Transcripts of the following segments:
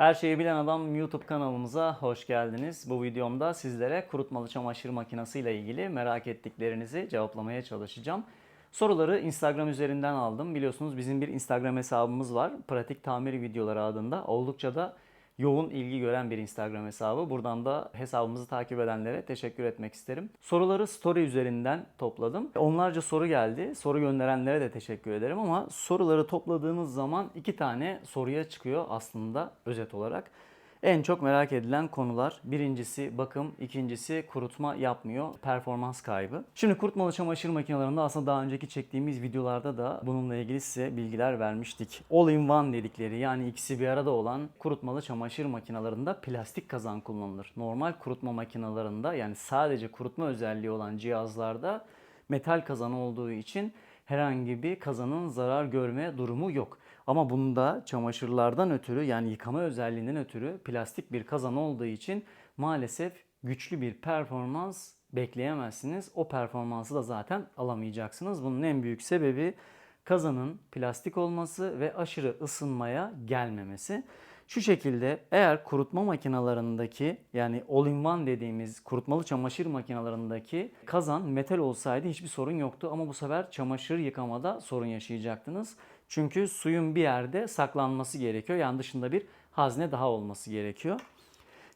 Her şeyi bilen adam YouTube kanalımıza hoş geldiniz. Bu videomda sizlere kurutmalı çamaşır makinesi ile ilgili merak ettiklerinizi cevaplamaya çalışacağım. Soruları Instagram üzerinden aldım. Biliyorsunuz bizim bir Instagram hesabımız var. Pratik tamir videoları adında. Oldukça da yoğun ilgi gören bir Instagram hesabı. Buradan da hesabımızı takip edenlere teşekkür etmek isterim. Soruları story üzerinden topladım. Onlarca soru geldi. Soru gönderenlere de teşekkür ederim ama soruları topladığınız zaman iki tane soruya çıkıyor aslında özet olarak. En çok merak edilen konular birincisi bakım, ikincisi kurutma yapmıyor, performans kaybı. Şimdi kurutmalı çamaşır makinelerinde aslında daha önceki çektiğimiz videolarda da bununla ilgili size bilgiler vermiştik. All-in-one dedikleri yani ikisi bir arada olan kurutmalı çamaşır makinelerinde plastik kazan kullanılır. Normal kurutma makinelerinde yani sadece kurutma özelliği olan cihazlarda metal kazan olduğu için herhangi bir kazanın zarar görme durumu yok. Ama bunda çamaşırlardan ötürü yani yıkama özelliğinden ötürü plastik bir kazan olduğu için maalesef güçlü bir performans bekleyemezsiniz. O performansı da zaten alamayacaksınız. Bunun en büyük sebebi kazanın plastik olması ve aşırı ısınmaya gelmemesi. Şu şekilde eğer kurutma makinalarındaki yani all-in-one dediğimiz kurutmalı çamaşır makinalarındaki kazan metal olsaydı hiçbir sorun yoktu ama bu sefer çamaşır yıkamada sorun yaşayacaktınız. Çünkü suyun bir yerde saklanması gerekiyor. Yani dışında bir hazne daha olması gerekiyor.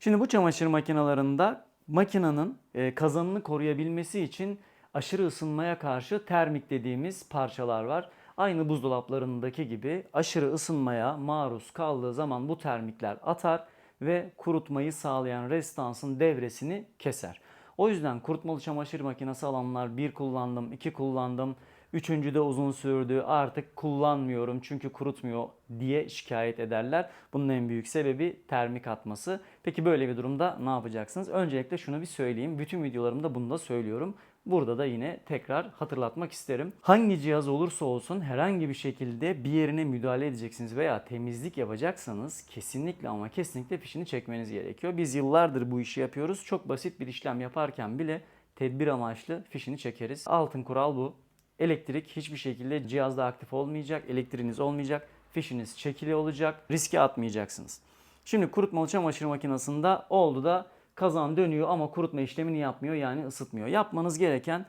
Şimdi bu çamaşır makinalarında makinenin e, kazanını koruyabilmesi için aşırı ısınmaya karşı termik dediğimiz parçalar var. Aynı buzdolaplarındaki gibi aşırı ısınmaya maruz kaldığı zaman bu termikler atar ve kurutmayı sağlayan restansın devresini keser. O yüzden kurutmalı çamaşır makinesi alanlar bir kullandım, iki kullandım, üçüncü de uzun sürdü artık kullanmıyorum çünkü kurutmuyor diye şikayet ederler. Bunun en büyük sebebi termik atması. Peki böyle bir durumda ne yapacaksınız? Öncelikle şunu bir söyleyeyim. Bütün videolarımda bunu da söylüyorum. Burada da yine tekrar hatırlatmak isterim. Hangi cihaz olursa olsun herhangi bir şekilde bir yerine müdahale edeceksiniz veya temizlik yapacaksanız kesinlikle ama kesinlikle fişini çekmeniz gerekiyor. Biz yıllardır bu işi yapıyoruz. Çok basit bir işlem yaparken bile tedbir amaçlı fişini çekeriz. Altın kural bu. Elektrik hiçbir şekilde cihazda aktif olmayacak, elektriğiniz olmayacak, fişiniz çekili olacak, riske atmayacaksınız. Şimdi kurutmalı çamaşır makinesinde oldu da kazan dönüyor ama kurutma işlemini yapmıyor yani ısıtmıyor. Yapmanız gereken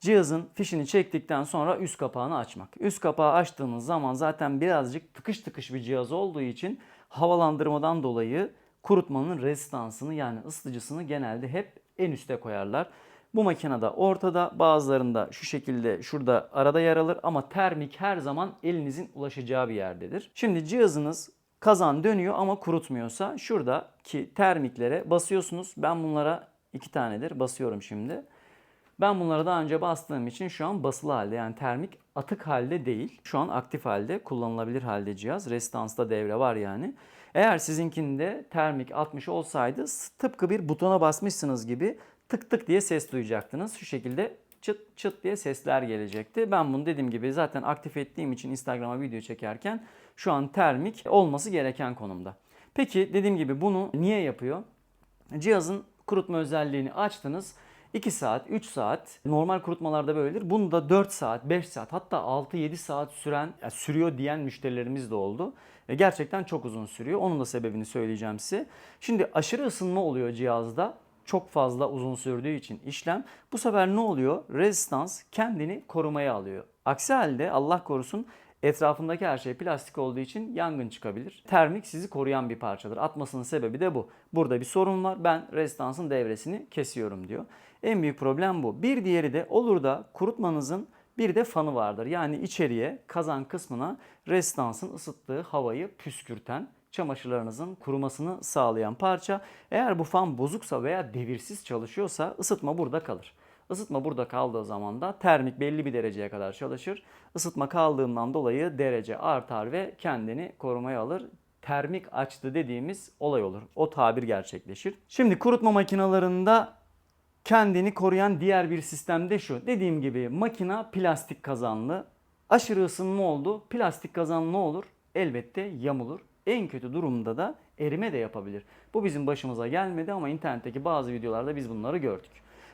cihazın fişini çektikten sonra üst kapağını açmak. Üst kapağı açtığınız zaman zaten birazcık tıkış tıkış bir cihaz olduğu için havalandırmadan dolayı kurutmanın rezistansını yani ısıtıcısını genelde hep en üste koyarlar. Bu makinede ortada bazılarında şu şekilde şurada arada yer alır ama termik her zaman elinizin ulaşacağı bir yerdedir. Şimdi cihazınız kazan dönüyor ama kurutmuyorsa şuradaki termiklere basıyorsunuz. Ben bunlara iki tanedir basıyorum şimdi. Ben bunlara daha önce bastığım için şu an basılı halde yani termik atık halde değil. Şu an aktif halde kullanılabilir halde cihaz. Restansta devre var yani. Eğer sizinkinde termik 60 olsaydı tıpkı bir butona basmışsınız gibi tık tık diye ses duyacaktınız. Şu şekilde çıt çıt diye sesler gelecekti. Ben bunu dediğim gibi zaten aktif ettiğim için Instagram'a video çekerken şu an termik olması gereken konumda. Peki dediğim gibi bunu niye yapıyor? Cihazın kurutma özelliğini açtınız. 2 saat, 3 saat normal kurutmalarda böyledir. Bunu da 4 saat, 5 saat hatta 6-7 saat süren yani sürüyor diyen müşterilerimiz de oldu. E, gerçekten çok uzun sürüyor. Onun da sebebini söyleyeceğim size. Şimdi aşırı ısınma oluyor cihazda çok fazla uzun sürdüğü için işlem bu sefer ne oluyor? Rezistans kendini korumaya alıyor. Aksi halde Allah korusun etrafındaki her şey plastik olduğu için yangın çıkabilir. Termik sizi koruyan bir parçadır. Atmasının sebebi de bu. Burada bir sorun var. Ben rezistansın devresini kesiyorum diyor. En büyük problem bu. Bir diğeri de olur da kurutmanızın bir de fanı vardır. Yani içeriye kazan kısmına rezistansın ısıttığı havayı püskürten çamaşırlarınızın kurumasını sağlayan parça. Eğer bu fan bozuksa veya devirsiz çalışıyorsa ısıtma burada kalır. Isıtma burada kaldığı zaman da termik belli bir dereceye kadar çalışır. Isıtma kaldığından dolayı derece artar ve kendini korumaya alır. Termik açtı dediğimiz olay olur. O tabir gerçekleşir. Şimdi kurutma makinalarında kendini koruyan diğer bir sistem de şu. Dediğim gibi makina plastik kazanlı. Aşırı ısınma oldu. Plastik kazan ne olur? Elbette yamulur. En kötü durumda da erime de yapabilir. Bu bizim başımıza gelmedi ama internetteki bazı videolarda biz bunları gördük.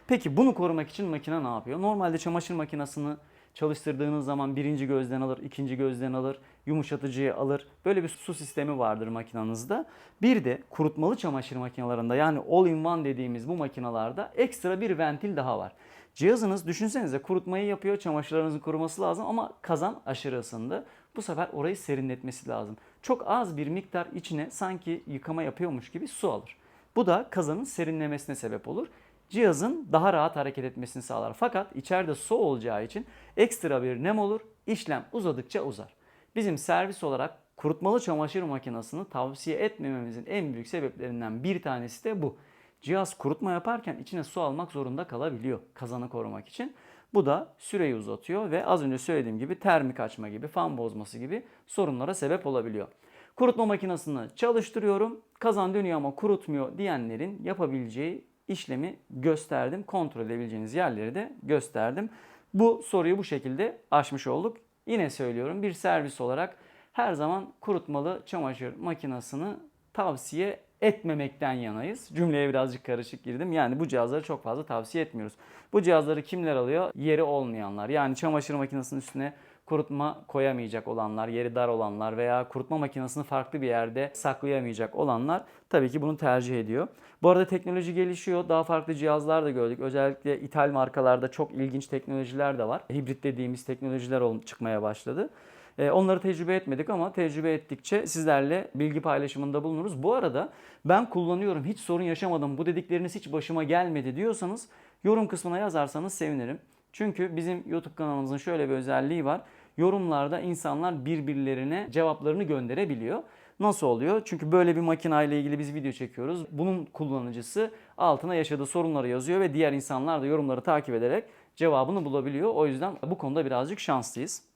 Peki bunu korumak için makine ne yapıyor? Normalde çamaşır makinesini çalıştırdığınız zaman birinci gözden alır, ikinci gözden alır, yumuşatıcıyı alır. Böyle bir su sistemi vardır makinenizde. Bir de kurutmalı çamaşır makinelerinde yani all-in-one dediğimiz bu makinalarda ekstra bir ventil daha var. Cihazınız düşünsenize kurutmayı yapıyor, çamaşırlarınızın kuruması lazım ama kazan aşırı ısındı. Bu sefer orayı serinletmesi lazım. Çok az bir miktar içine sanki yıkama yapıyormuş gibi su alır. Bu da kazanın serinlemesine sebep olur. Cihazın daha rahat hareket etmesini sağlar. Fakat içeride su olacağı için ekstra bir nem olur. İşlem uzadıkça uzar. Bizim servis olarak kurutmalı çamaşır makinesini tavsiye etmememizin en büyük sebeplerinden bir tanesi de bu. Cihaz kurutma yaparken içine su almak zorunda kalabiliyor kazanı korumak için. Bu da süreyi uzatıyor ve az önce söylediğim gibi termik açma gibi, fan bozması gibi sorunlara sebep olabiliyor. Kurutma makinesini çalıştırıyorum, kazan dönüyor ama kurutmuyor diyenlerin yapabileceği işlemi gösterdim. Kontrol edebileceğiniz yerleri de gösterdim. Bu soruyu bu şekilde aşmış olduk. Yine söylüyorum bir servis olarak her zaman kurutmalı çamaşır makinesini tavsiye etmemekten yanayız. Cümleye birazcık karışık girdim. Yani bu cihazları çok fazla tavsiye etmiyoruz. Bu cihazları kimler alıyor? Yeri olmayanlar. Yani çamaşır makinesinin üstüne kurutma koyamayacak olanlar, yeri dar olanlar veya kurutma makinesini farklı bir yerde saklayamayacak olanlar tabii ki bunu tercih ediyor. Bu arada teknoloji gelişiyor. Daha farklı cihazlar da gördük. Özellikle ithal markalarda çok ilginç teknolojiler de var. Hibrit dediğimiz teknolojiler ol- çıkmaya başladı. Ee, Onları tecrübe etmedik ama tecrübe ettikçe sizlerle bilgi paylaşımında bulunuruz. Bu arada ben kullanıyorum hiç sorun yaşamadım bu dedikleriniz hiç başıma gelmedi diyorsanız yorum kısmına yazarsanız sevinirim. Çünkü bizim YouTube kanalımızın şöyle bir özelliği var. Yorumlarda insanlar birbirlerine cevaplarını gönderebiliyor. Nasıl oluyor? Çünkü böyle bir makineyle ilgili biz video çekiyoruz. Bunun kullanıcısı altına yaşadığı sorunları yazıyor ve diğer insanlar da yorumları takip ederek cevabını bulabiliyor. O yüzden bu konuda birazcık şanslıyız.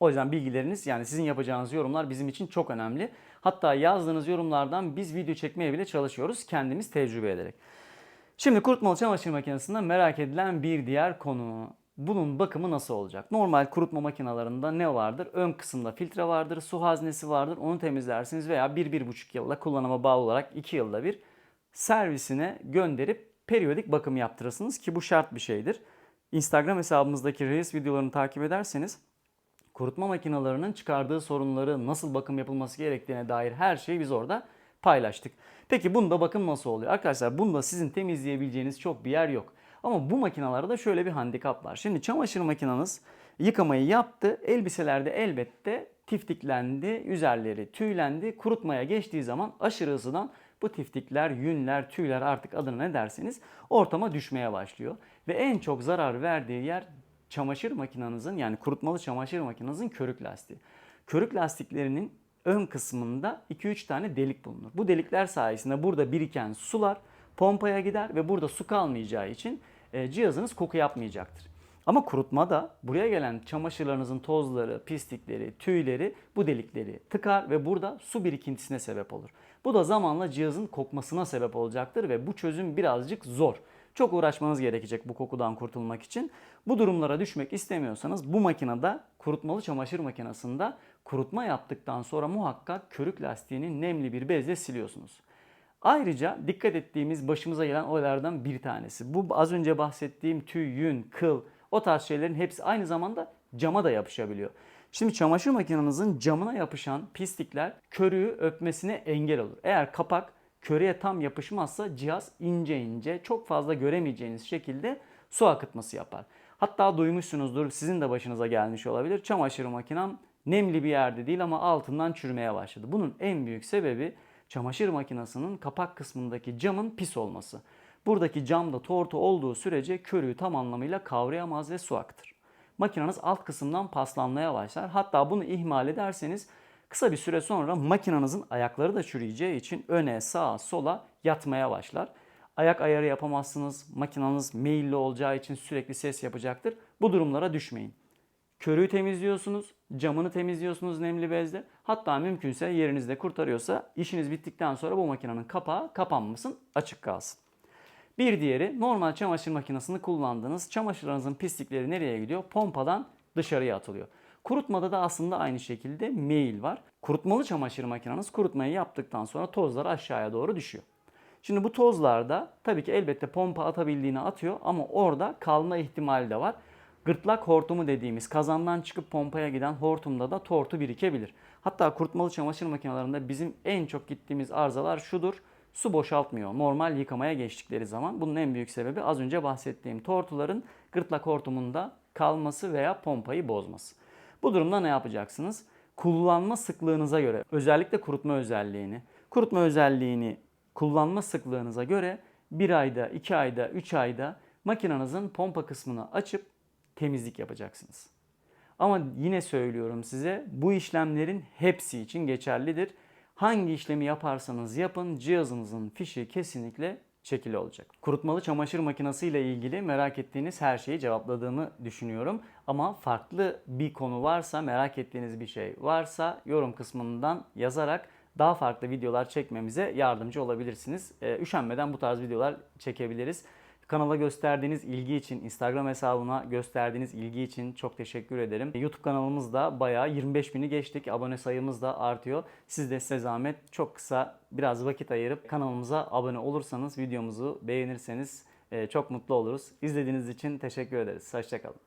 O yüzden bilgileriniz yani sizin yapacağınız yorumlar bizim için çok önemli. Hatta yazdığınız yorumlardan biz video çekmeye bile çalışıyoruz kendimiz tecrübe ederek. Şimdi kurutmalı çamaşır makinesinde merak edilen bir diğer konu. Bunun bakımı nasıl olacak? Normal kurutma makinalarında ne vardır? Ön kısımda filtre vardır, su haznesi vardır. Onu temizlersiniz veya 1-1,5 yılda kullanıma bağlı olarak 2 yılda bir servisine gönderip periyodik bakım yaptırırsınız ki bu şart bir şeydir. Instagram hesabımızdaki Reels videolarını takip ederseniz kurutma makinelerinin çıkardığı sorunları, nasıl bakım yapılması gerektiğine dair her şeyi biz orada paylaştık. Peki bunda bakım nasıl oluyor? Arkadaşlar bunda sizin temizleyebileceğiniz çok bir yer yok. Ama bu makinalarda şöyle bir handikap var. Şimdi çamaşır makineniz yıkamayı yaptı. Elbiselerde elbette tiftiklendi, üzerleri tüylendi. Kurutmaya geçtiği zaman aşırı ısıdan bu tiftikler, yünler, tüyler artık adına ne derseniz ortama düşmeye başlıyor. Ve en çok zarar verdiği yer çamaşır makinenizin yani kurutmalı çamaşır makinenizin körük lastiği. Körük lastiklerinin ön kısmında 2-3 tane delik bulunur. Bu delikler sayesinde burada biriken sular pompaya gider ve burada su kalmayacağı için e, cihazınız koku yapmayacaktır. Ama kurutmada buraya gelen çamaşırlarınızın tozları, pislikleri, tüyleri bu delikleri tıkar ve burada su birikintisine sebep olur. Bu da zamanla cihazın kokmasına sebep olacaktır ve bu çözüm birazcık zor. Çok uğraşmanız gerekecek bu kokudan kurtulmak için. Bu durumlara düşmek istemiyorsanız bu makinede kurutmalı çamaşır makinesinde kurutma yaptıktan sonra muhakkak körük lastiğini nemli bir bezle siliyorsunuz. Ayrıca dikkat ettiğimiz başımıza gelen olaylardan bir tanesi. Bu az önce bahsettiğim tüy, yün, kıl o tarz şeylerin hepsi aynı zamanda cama da yapışabiliyor. Şimdi çamaşır makinenizin camına yapışan pislikler körüğü öpmesine engel olur. Eğer kapak körüğe tam yapışmazsa cihaz ince ince çok fazla göremeyeceğiniz şekilde su akıtması yapar. Hatta duymuşsunuzdur sizin de başınıza gelmiş olabilir. Çamaşır makinem nemli bir yerde değil ama altından çürümeye başladı. Bunun en büyük sebebi çamaşır makinesinin kapak kısmındaki camın pis olması. Buradaki camda tortu olduğu sürece körüğü tam anlamıyla kavrayamaz ve su akıtır. Makineniz alt kısımdan paslanmaya başlar. Hatta bunu ihmal ederseniz kısa bir süre sonra makinenizin ayakları da çürüyeceği için öne, sağa, sola yatmaya başlar. Ayak ayarı yapamazsınız. Makineniz meyilli olacağı için sürekli ses yapacaktır. Bu durumlara düşmeyin. Körüğü temizliyorsunuz, camını temizliyorsunuz nemli bezle. Hatta mümkünse yerinizde kurtarıyorsa işiniz bittikten sonra bu makinenin kapağı kapanmasın, açık kalsın. Bir diğeri normal çamaşır makinesini kullandığınız çamaşırlarınızın pislikleri nereye gidiyor? Pompadan dışarıya atılıyor. Kurutmada da aslında aynı şekilde mail var. Kurutmalı çamaşır makineniz kurutmayı yaptıktan sonra tozlar aşağıya doğru düşüyor. Şimdi bu tozlarda tabii ki elbette pompa atabildiğini atıyor ama orada kalma ihtimali de var. Gırtlak hortumu dediğimiz kazandan çıkıp pompaya giden hortumda da tortu birikebilir. Hatta kurutmalı çamaşır makinelerinde bizim en çok gittiğimiz arızalar şudur. Su boşaltmıyor normal yıkamaya geçtikleri zaman. Bunun en büyük sebebi az önce bahsettiğim tortuların gırtlak hortumunda kalması veya pompayı bozması. Bu durumda ne yapacaksınız? Kullanma sıklığınıza göre özellikle kurutma özelliğini, kurutma özelliğini kullanma sıklığınıza göre bir ayda, iki ayda, üç ayda makinenizin pompa kısmını açıp temizlik yapacaksınız. Ama yine söylüyorum size bu işlemlerin hepsi için geçerlidir. Hangi işlemi yaparsanız yapın cihazınızın fişi kesinlikle çekili olacak. Kurutmalı çamaşır makinesi ile ilgili merak ettiğiniz her şeyi cevapladığımı düşünüyorum. Ama farklı bir konu varsa, merak ettiğiniz bir şey varsa yorum kısmından yazarak daha farklı videolar çekmemize yardımcı olabilirsiniz. Ee, üşenmeden bu tarz videolar çekebiliriz. Kanala gösterdiğiniz ilgi için, Instagram hesabına gösterdiğiniz ilgi için çok teşekkür ederim. YouTube kanalımız da bayağı 25 bini geçtik. Abone sayımız da artıyor. Siz de size zahmet çok kısa biraz vakit ayırıp kanalımıza abone olursanız, videomuzu beğenirseniz e, çok mutlu oluruz. İzlediğiniz için teşekkür ederiz. Hoşçakalın.